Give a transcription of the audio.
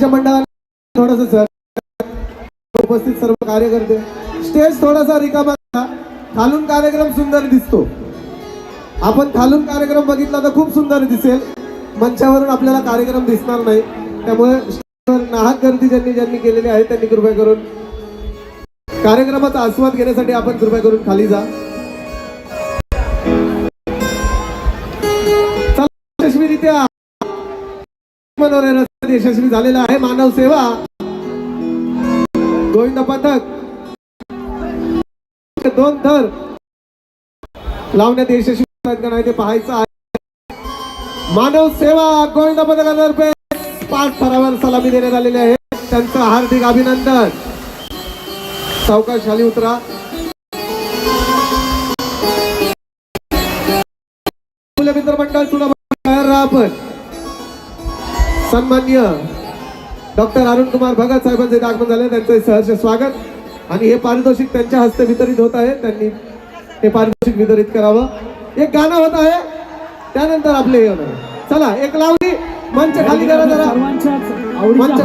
बाकीच्या मंडळाला थोडस सर उपस्थित सर्व कार्यकर्ते. स्टेज थोडासा रिकामा खालून कार्यक्रम सुंदर दिसतो. आपण खालून कार्यक्रम बघितला तर खूप सुंदर दिसेल. मंचावरून आपल्याला कार्यक्रम दिसणार नाही. त्यामुळे स्टेजवर नाहक गर्दी ज्यांनी ज्यांनी केलेली आहे त्यांनी कृपया करून कार्यक्रमाचा आस्वाद घेण्यासाठी आपण कृपया करून खाली जा. चला, यशस्वीरित्या मनोरंजन यशस्वी झालेला आहे. मानव सेवा. गोविंद पथक दोन थर. लावण्यात यशस्वी नाही ते पाहायचं आहे. मानव सेवा गोविंद पथकातर्फे पाच थरावर सलामी देण्यात आलेली आहे. त्यांचं हार्दिक अभिनंदन. सावकाश खाली उतरा. मुलं मित्र मंडळ तुला आपण. सन्मान्य डॉक्टर अरुण कुमार भगत साहेबांचे आगमन झाले त्यांचे सहर्ष स्वागत. आणि हे पारितोषिक त्यांच्या हस्ते वितरित होत आहे. त्यांनी हे पारितोषिक वितरित करावं. एक गाणं होत आहे. त्यानंतर आपले. चला एक लावणी मंच खाली करा जरा. मंच-